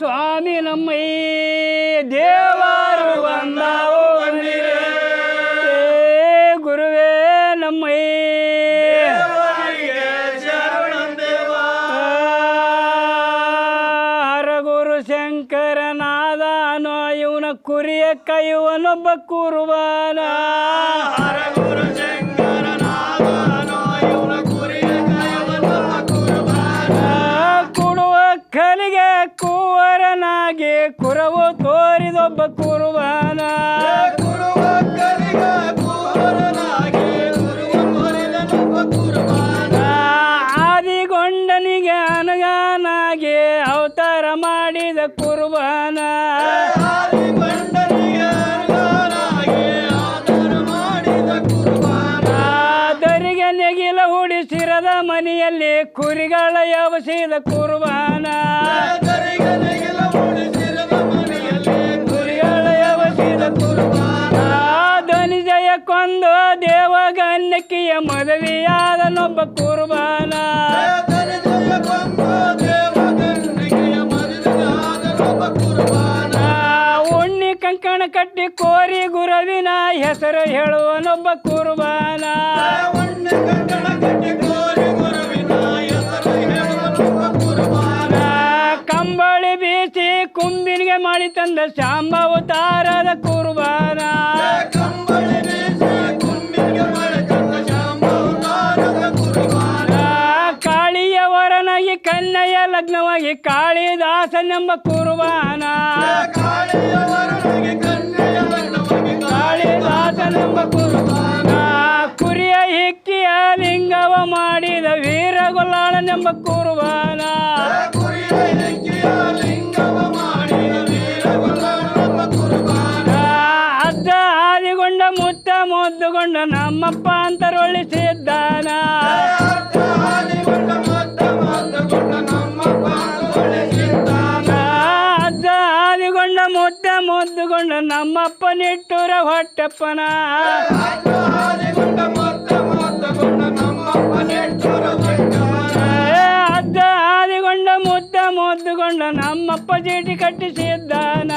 ಸ್ವಾಮಿ ನಮ್ಮೈ ದೇವರು ಬಂದಾವು ಬಂದಿರೇ ಗುರುವೇ ನಮ್ಮೈ ಹರಗುರು ಶಂಕರನಾದಾನೋ ಇವನ ಕುರಿಯ ಕೈವನೊಬ್ಬ ಕುರುಬಾನ. ಕುಡುವ ಕುರವು ತೋರಿದೊಬ್ಬ ಕುರುಬಾನ. ಆದಿಗೊಂಡನಿಗೆ ಅನಗಾನಾಗಿ ಅವತಾರ ಮಾಡಿದ ಕುರುಬಾನ. ನೆಗಿಲ ಹುಡಿಸಿರದ ಮನೆಯಲ್ಲಿ ಕುರಿಗಳ ಯವಸಿದ ಕುರುಬಾನ. ಧನಿಜಯ ಕೊಂದು ದೇವಗನ್ನಕ್ಕಿಯ ಮದುವೆಯಾದನೊಬ್ಬ ಕುರುಬಾನ. ಉಣ್ಣಿ ಕಂಕಣ ಕಟ್ಟಿ ಕೋರಿ ಗುರುವಿನ ಹೆಸರು ಹೇಳುವನೊಬ್ಬ ಕುರುಬಾನ. ಕಂಬಳಿ ಬೀಸಿ ಕುಂಬಿನಿಗೆ ಮಾಡಿ ತಂದ ಶಾಂಬ ಅವತಾರದ ಕುರುಬಾನ ಕನ್ನಯ್ಯ ಲಗ್ನವಾಗಿ ಕಾಳಿದಾಸನೆಂಬ ಕುರುಬಾನ. ಕಾಳಿದಾಸನೆಂಬ ಕುರುಬಾನ. ಕುರಿಯ ಹಿಕ್ಕಿಯ ಲಿಂಗವ ಮಾಡಿದ ವೀರಗೊಲ್ಲಾಳನೆಂಬ ಕುರುಬಾನ. ಅಜ್ಜ ಆದಿಗೊಂಡ ಮುತ್ತ ಮುದ್ದುಗೊಂಡ ನಮ್ಮಪ್ಪ ಅಂತರೊಳಿಸಿದ್ದಾನ ಮುದ್ದುಗೊಂಡ ನಮ್ಮಪ್ಪ ನಿಟ್ಟೂರ ಹೊಟ್ಟಪ್ಪನ. ಅಜ್ಜ ಆದಿಗೊಂಡ ಮುತ್ತ ಮುದ್ದುಗೊಂಡ ನಮ್ಮಪ್ಪ ಚೀಟಿ ಕಟ್ಟಿಸಿದ್ದಾನ.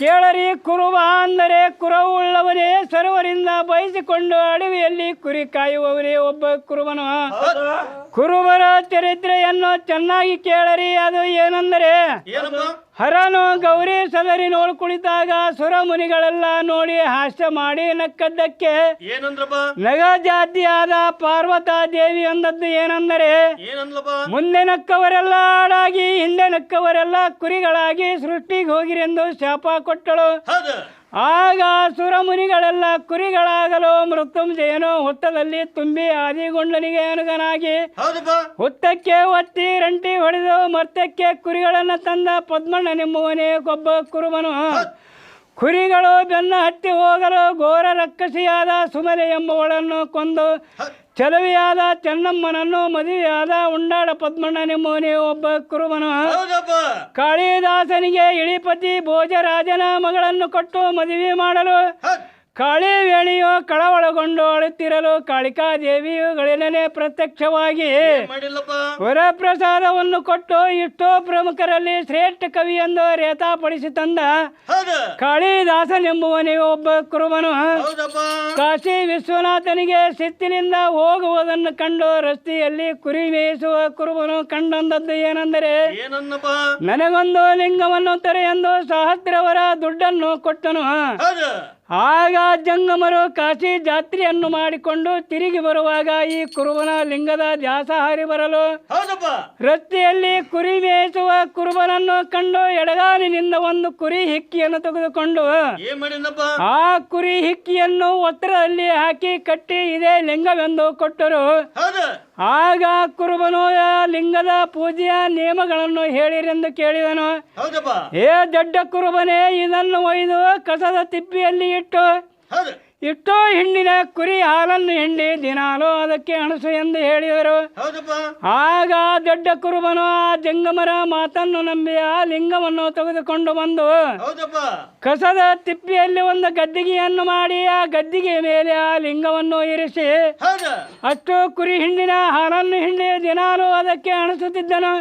ಕೇಳರಿ ಕುರುವ ಅಂದರೆ ಕುರವುಳ್ಳವನೇ ಸರೋವರಿಂದ ಬಯಸಿಕೊಂಡು ಅಡವಿಯಲ್ಲಿ ಕುರಿ ಕಾಯುವವರೇ ಒಬ್ಬ ಕುರುಬನು. ಕುರುಬರ ಚರಿತ್ರೆಯನ್ನು ಚೆನ್ನಾಗಿ ಕೇಳರಿ ಅದು ಏನಂದರೆ ಹರನು ಗೌರಿ ಸದರಿ ನೋಡ್ ಕುಳಿತಾಗ ಸುರ ಮುನಿಗಳೆಲ್ಲ ನೋಡಿ ಹಾಸ್ಯ ಮಾಡಿ ನಕ್ಕದ್ದಕ್ಕೆ ನಗ ಜಾತಿಯಾದ ಪಾರ್ವತಾ ದೇವಿ ಅಂದದ್ದು ಏನೆಂದರೆ ಮುಂದೆ ನಕ್ಕವರೆಲ್ಲ ಆಡಾಗಿ ಹಿಂದೆ ನಕ್ಕವರೆಲ್ಲ ಕುರಿಗಳಾಗಿ ಸೃಷ್ಟಿಗೆ ಹೋಗಿರೆಂದು ಶಾಪ ಕೊಟ್ಟಳು. ಆಗ ಸುರಮುನಿಗಳೆಲ್ಲ ಕುರಿಗಳಾಗಲು ಮೃತ್ಯುಂಜಯನು ಹುತ್ತದಲ್ಲಿ ತುಂಬಿ ಆದಿಗೊಂಡನಿಗೆ ಅನುಗನಾಗಿ ಹುತ್ತಕ್ಕೆ ಒತ್ತಿ ರಂಟಿ ಹೊಡೆದು ಮರ್ತಕ್ಕೆ ಕುರಿಗಳನ್ನು ತಂದ ಪದ್ಮಣ್ಣ ನಿಮ್ಮವನೇ ಒಬ್ಬ ಕುರುಬನು. ಕುರಿಗಳು ಬೆನ್ನ ಹತ್ತಿ ಹೋಗಲು ಘೋರ ರಕ್ಕಸಿಯಾದ ಸುಮಲೆ ಎಂಬುವಳನ್ನು ಕೊಂದು ಚಲವಿಯಾದ ಚೆನ್ನಮ್ಮನನ್ನು ಮದುವೆಯಾದ ಉಂಡಾಡ ಪದ್ಮಣ್ಣನೆಂಬುವನೇ ಒಬ್ಬ ಕುರುಬನು ಕಾಳಿದಾಸನಿಗೆ ಇಳಿಪತಿ ಭೋಜರಾಜನ ಮಗಳನ್ನು ಕೊಟ್ಟು ಮದುವೆ ಮಾಡಲು. ಕಾಳಿ ವೇಣಿಯು ಕಳವಳಗೊಂಡು ಅಳುತ್ತಿರಲು ಕಾಳಿಕಾದೇವಿಯುಗಳೇ ಪ್ರತ್ಯಕ್ಷವಾಗಿ ವರಪ್ರಸಾದವನ್ನು ಕೊಟ್ಟು ಇಷ್ಟೋ ಪ್ರಮುಖರಲ್ಲಿ ಶ್ರೇಷ್ಠ ಕವಿ ಎಂದು ರೇತಾಪಡಿಸಿ ತಂದ ಕಾಳಿದಾಸನೆಂಬುವನೇ ಒಬ್ಬ ಕುರುಬನು. ಕಾಶಿ ವಿಶ್ವನಾಥನಿಗೆ ಸಿತ್ತಿನಿಂದ ಹೋಗುವುದನ್ನು ಕಂಡು ರಸ್ತೆಯಲ್ಲಿ ಕುರಿ ಮೇಯಿಸುವ ಕುರುಬನು ಕಂಡಂದದ್ದು ಏನೆಂದರೆ ನನಗೊಂದು ಲಿಂಗವನ್ನು ತೆರೆಯೆಂದು ಸಹಸ್ರವರ ದುಡ್ಡನ್ನು ಕೊಟ್ಟನು. ಆಗ ಜಂಗಮರು ಕಾಶಿ ಜಾತ್ರೆಯನ್ನು ಮಾಡಿಕೊಂಡು ತಿರುಗಿ ಬರುವಾಗ ಈ ಕುರುಬನ ಲಿಂಗದ ದಾಸಹಾರಿ ಬರಲು. ಹೌದಪ್ಪ. ರಸ್ತೆಯಲ್ಲಿ ಕುರಿ ಮೇಯಿಸುವ ಕುರುಬನನ್ನು ಕಂಡು ಎಡಗಾಲಿನಿಂದ ಒಂದು ಕುರಿ ಹಿಕ್ಕಿಯನ್ನು ತೆಗೆದುಕೊಂಡು ಆ ಕುರಿ ಹಿಕ್ಕಿಯನ್ನು ಒತ್ತರದಲ್ಲಿ ಹಾಕಿ ಕಟ್ಟಿ ಇದೇ ಲಿಂಗವೆಂದು ಕೊಟ್ಟರು. ಆಗ ಕುರುಬನು ಲಿಂಗದ ಪೂಜೆಯ ನಿಯಮಗಳನ್ನು ಹೇಳಿರೆಂದು ಕೇಳಿದನು. ಏ ದೊಡ್ಡ ಕುರುಬನೇ ಇದನ್ನು ಒಯ್ದು ಕಸದ ತಿಪ್ಪಿಯಲ್ಲಿ ಇಟ್ಟು ಇಷ್ಟೋ ಹಿಂಡಿನ ಕುರಿ ಹಾಲನ್ನು ಹಿಂಡಿ ದಿನಾಲೋ ಅದಕ್ಕೆ ಅಣಸು ಎಂದು ಹೇಳಿದರು. ಆಗ ದೊಡ್ಡ ಕುರುಬನು ಆ ಜಂಗಮರ ಮಾತನ್ನು ನಂಬಿ ಆ ಲಿಂಗವನ್ನು ತೆಗೆದುಕೊಂಡು ಬಂದು ಕಸದ ತಿಪ್ಪಿಯಲ್ಲಿ ಒಂದು ಗದ್ದಿಗೆಯನ್ನು ಮಾಡಿ ಆ ಗದ್ದಿಗೆ ಮೇಲೆ ಆ ಲಿಂಗವನ್ನು ಇರಿಸಿ ಅಷ್ಟು ಕುರಿ ಹಿಂಡಿನ ಹಾಲನ್ನು ಹಿಂಡಿ ದಿನಾಲೂ ಅದಕ್ಕೆ ಅಣಸುತ್ತಿದ್ದನು.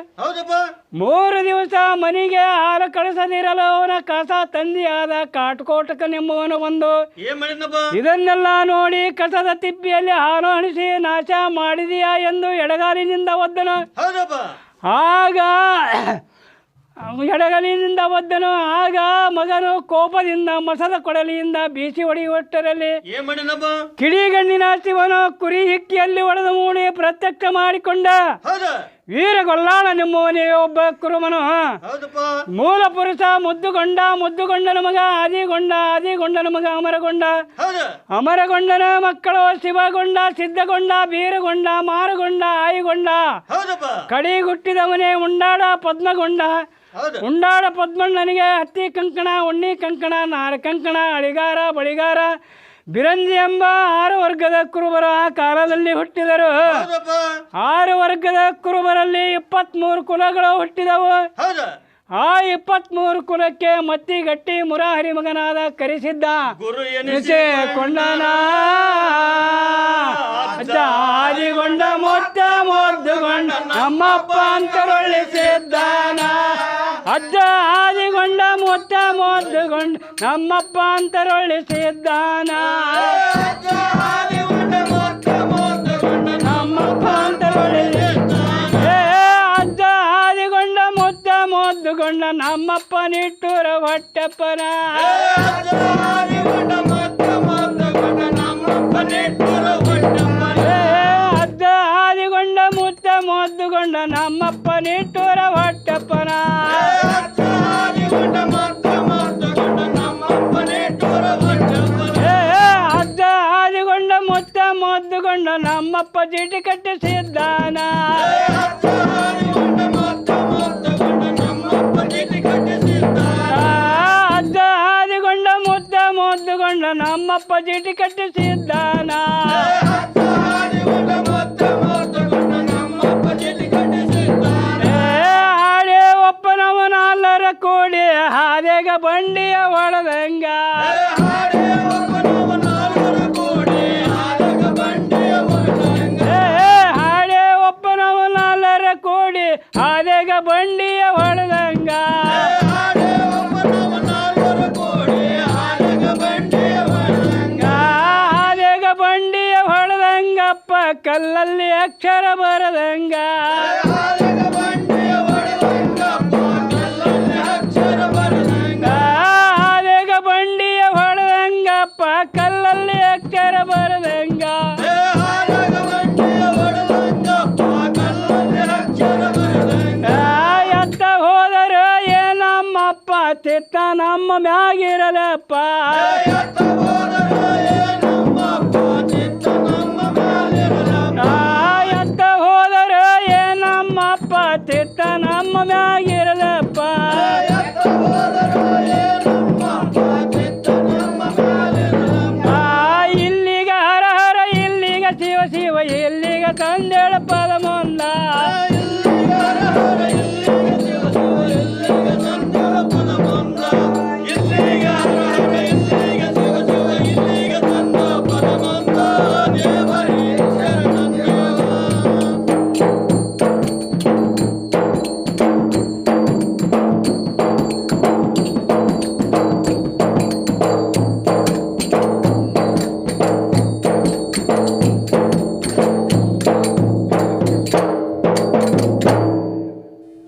ಮೂರು ದಿವಸ ಮನೆಗೆ ಹಾಲು ಕಳಿಸದಿರಲು ಅವನ ಕಸ ತಂದೆಯಾದ ಆದ ಬಂದು ಇದನ್ನೆಲ್ಲ ನೋಡಿ ಕಸದ ತಿಪ್ಪಿಯಲ್ಲಿ ಹಾಲು ಹಣಿಸಿ ನಾಶ ಮಾಡಿದೀಯಾ ಎಂದು ಎಡಗಾಲಿನಿಂದ ಒದ್ದನು. ಆಗ ಎಡಗಲಿನಿಂದ ಒದ್ದನು ಆಗ ಮಗನು ಕೋಪದಿಂದ ಮಸದ ಕೊಡಲಿಯಿಂದ ಬೀಸಿ ಹೊಡೆಯುವಷ್ಟರಲ್ಲಿ ಕಿಡಿಗಣ್ಣಿನ ಶಿವನು ಕುರಿ ಹಿಕ್ಕಿಯಲ್ಲಿ ಒಡೆದು ಮೂಡಿ ಪ್ರತ್ಯಕ್ಷ ಮಾಡಿಕೊಂಡ. ವೀರಗೊಲ್ಲಾಳ ನಿಮ್ಮವನೇ ಒಬ್ಬ ಕುರುಮನು. ಮೂಲ ಪುರುಷ ಮುದ್ದುಗೊಂಡ ಮುದ್ದುಗೊಂಡನ ಮಗ ಆದಿಗೊಂಡ ಆದಿಗೊಂಡನ ಮಗ ಅಮರಗೊಂಡ. ಅಮರಗೊಂಡನ ಮಕ್ಕಳು ಶಿವಗೊಂಡ ಸಿದ್ಧಗೊಂಡ ಬೀರಗೊಂಡ ಮಾರಗೊಂಡ ಆಯಿಗೊಂಡ. ಕಡಿ ಗುಟ್ಟಿದವನೇ ಉಂಡಾಡ ಪದ್ಮಗೊಂಡ. ಉಂಡಾಡ ಪದ್ಮಣ್ಣನಿಗೆ ಹತ್ತಿ ಕಂಕಣ ಉಣ್ಣಿ ಕಂಕಣ ನಾರ ಕಂಕಣ ಅಳಿಗಾರ ಬಳಿಗಾರ. ಬಿರಂಜಿ ಎಂಬ ಆರು ವರ್ಗದ ಕುರುಬರು ಆ ಕಾಲದಲ್ಲಿ ಹುಟ್ಟಿದರು. ಆರು ವರ್ಗದ ಕುರುಬರಲ್ಲಿ ಇಪ್ಪತ್ಮೂರು ಕುಲಗಳು ಹುಟ್ಟಿದವು. ಆ ಇಪ್ಪತ್ಮೂರು ಕುಲಕ್ಕೆ ಮತ್ತಿಗಟ್ಟಿ ಮುರಾಹರಿ ಮಗನಾದ ಕರೆಸಿದ್ದ ಗುರು ನಿಸೆ ಎನಿಸಿ ಕೊಂಡನ. ಆದಿಗೊಂಡ ಮೊತ್ತ ಮೊದ್ದುಗೊಂಡ ನಮ್ಮಪ್ಪ ಅಂತರೊಳ್ಳಿಸಿದ್ದಾನ ಅಜ್ಜ ಆದಿಗೊಂಡ ಮೊತ್ತ ಮೊದ್ದುಗೊಂಡ ನಮ್ಮಪ್ಪ ಅಂತರೊಳ್ಳಿಸಿದ್ದಾನ ನಮ್ಮಪ್ಪ ನಿಟ್ಟೂರ ಹೊಟ್ಟಪ್ಪನ ಅದ್ದ ಆದಿಗೊಂಡ ಮುತ್ತ ಮೊದ್ದುಗೊಂಡ ನಮ್ಮಪ್ಪ ನಿಟ್ಟೂರ ಹೊಟ್ಟಪ್ಪನ ಅದ್ದ ಆದಿಗೊಂಡ ಮುತ್ತ ಮೊದ್ದುಗೊಂಡ ನಮ್ಮಪ್ಪ ಚೀಟಿ ಕಟ್ಟಿಸಿದ್ದಾನ. ಚೀಟಿ ಕಟ್ಟಿಸಿದ್ದಾನ? ಹಾಡೆ ಒಪ್ಪನವನಲ್ಲರ ಕೂಡಿ ಹಾದೆಗ ಬಂಡಿಯ ಒಳದಂಗ. ಕಲ್ಲಲ್ಲಿ ಅಕ್ಷರ ಬರದಂಗ. ಹಾದೆಗ ಬಂಡಿಯ ಹೊಡೆದಂಗಪ್ಪ, ಕಲ್ಲಲ್ಲಿ ಅಕ್ಷರ ಬರದಂಗ. ಎತ್ತ ಹೋದರು ಏನಮ್ಮಪ್ಪ, ತಿತ್ತ ನಮ್ಮ ಮ್ಯಾಗಿರಲಪ್ಪ. ಇಲ್ಲಿಗ ಹರ ಹರ